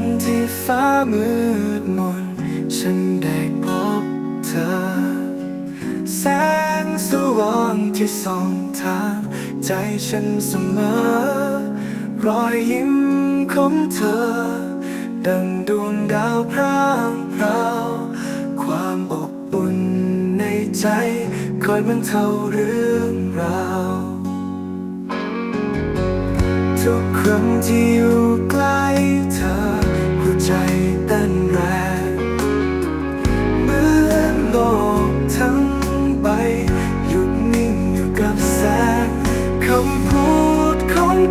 วันที่ฟ้ามืดมน ฉันได้พบเธอ แสงสว่างที่ส่องทางใจฉันเสมอ รอยยิ้มของเธอ ดังดวงดาวพร่างพราวความอบอุ่นในใจ คอยบรรเทาเรื่องราว ทุกครั้งที่อยู่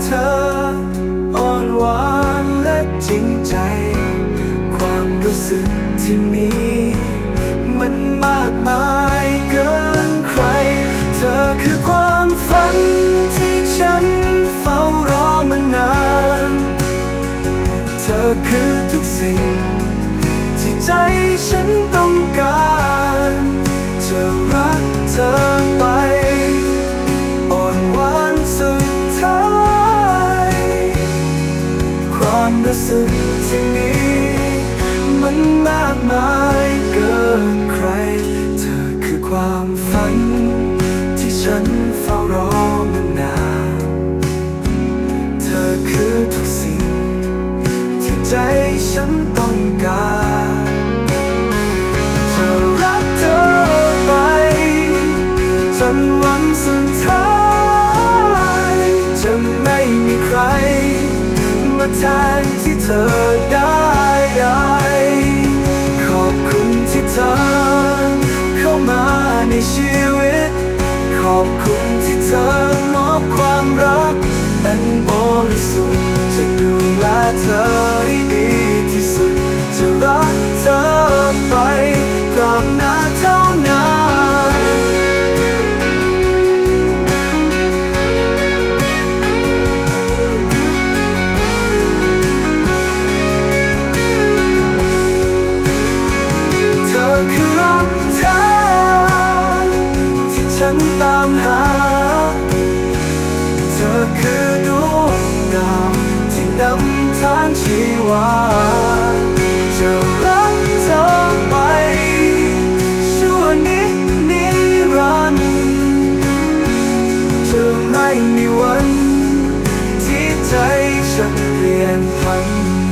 เธออ่อนหวานและจริงใจ ความรู้สึกที่มี มันมากมายเกินใคร เธอคือความฝันที่ฉันเฝ้ารอมานาน เธอคือทุกสิ่ง ที่ใจฉันต้องการ สิ่งที่มีมันมากมายเกินใคร เธอคือความฝัน ที่ฉันเฝ้ารอมานานเธอคือทุกสิ่ง ที่ใจฉันต้องการ แทนที่เธอได้ไดขอบคุณที่เธอเข้ามาในชีวิต ขอบคุณที่เธอมอบความรัก อันบริสุทธิ์จะดูแลเธอให้ดี ฉันตามหา เธอคือดวงดาวที่นำทางชีวาจะรักเธอไป ชั่วนิดนิรันดร์จะไม่มีวัน ที่ใจฉันเปลี่ยนพัน